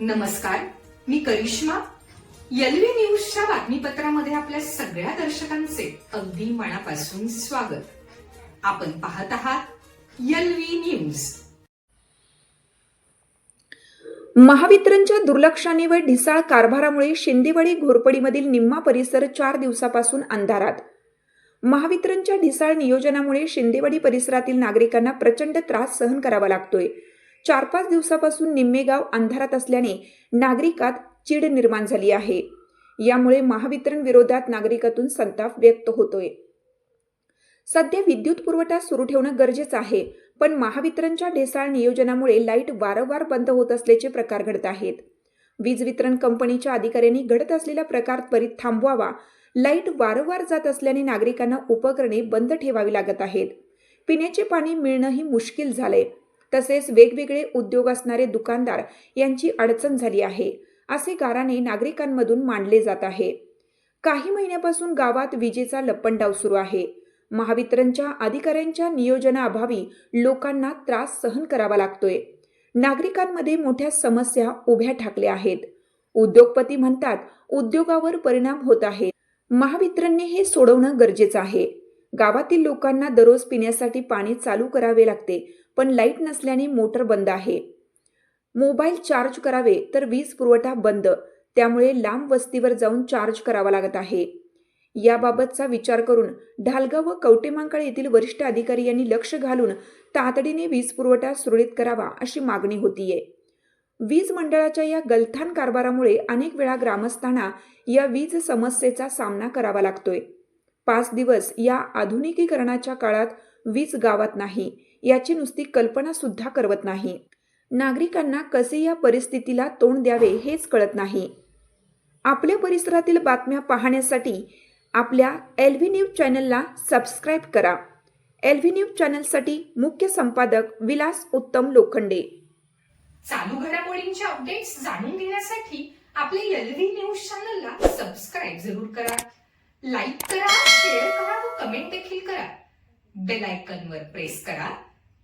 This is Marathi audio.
नमस्कार मी करिश्मा. यलवी न्यूजच्या बातमीपत्रामध्ये आपल्या सगळ्या दर्शकांचे अगदी मनापासून स्वागत. आपण पाहत आहात यलवी न्यूज. महावितरणच्या दुर्लक्षाने व ढिसाळ कारभारामुळे शिंदेवाडी घोरपडीमधील निम्मा परिसर चार दिवसापासून अंधारात. महावितरणच्या ढिसाळ नियोजनामुळे शिंदेवाडी परिसरातील नागरिकांना प्रचंड त्रास सहन करावा लागतोय. चार पाच दिवसापासून निम्मे गाव अंधारात असल्याने नागरिकात चीड निर्माण झाली आहे. यामुळे महावितरण विरोधात नागरिकातून संताप व्यक्त होतोय. सध्या विद्युत पुरवठा सुरू ठेवणं गरजेचं आहे पण महावितरणच्या ढेसाळ नियोजनामुळे लाइट वारंवार बंद होत असल्याचे प्रकार घडत आहेत. वीज वितरण कंपनीच्या अधिकाऱ्यांनी घडत असलेला प्रकार त्वरित थांबवावा लाइट वारंवार जात असल्याने नागरिकांना उपकरणे बंद ठेवावी लागत आहेत. पिण्याचे पाणी मिळणंही मुश्किल झालंय. तसेच वेगवेगळे उद्योग असणारे दुकानदार यांची अडचण झाली आहे असे गाराने नागरिकांमधून मांडले जात आहे. काही महिन्यापासून गावात विजेचा लपंडाव सुरू आहे. महावितरणच्या अधिकाऱ्यांच्या नियोजनाअभावी लोकांना त्रास सहन करावा लागतोय. नागरिकांमध्ये मोठ्या समस्या उभ्या ठाकल्या आहेत. उद्योगपती म्हणतात उद्योगावर परिणाम होत आहे. महावितरणने हे सोडवणं गरजेचं आहे. गावातील लोकांना दररोज पिण्यासाठी पाणी चालू करावे लागते. पण लाइट नसल्याने मोटर बंद आहे. मोबाईल चार्ज करावे तर वीज पुरवठा बंद त्यामुळे लांब वस्तीवर जाऊन चार्ज करावा लागत आहे. याबाबतचा विचार करून ढालगाव व कवटेमांकाळ येथील वरिष्ठ अधिकारी यांनी लक्ष घालून तातडीने वीज पुरवठा सुरळीत करावा अशी मागणी होतीये. वीज मंडळाच्या या गलथान कारभारामुळे अनेक वेळा ग्रामस्थांना या वीज समस्येचा सामना करावा लागतोय. पाच दिवस या आधुनिकीकरणाच्या काळात वीज गावात नाही याची नुसती कल्पना सुद्धा करवत नाही. नागरिकांना कसे या परिस्थितीला तोंड द्यावे हेच कळत नाही. आपल्या परिसरातील बातम्या पाहण्यासाठी आपल्या एल व्ही न्यूज चॅनलला सबस्क्राईब करा. एल व्ही न्यूज चॅनलसाठी मुख्य संपादक विलास उत्तम लोखंडे. चालू घडामोडींचे अपडेट्स जाणून घेण्यासाठी आपले एल व्ही न्यूज चॅनलला सबस्क्राईब जरूर करा. लाईक करा शेअर करा व कमेंट देखील करा. बेल आयकॉनवर प्रेस करा.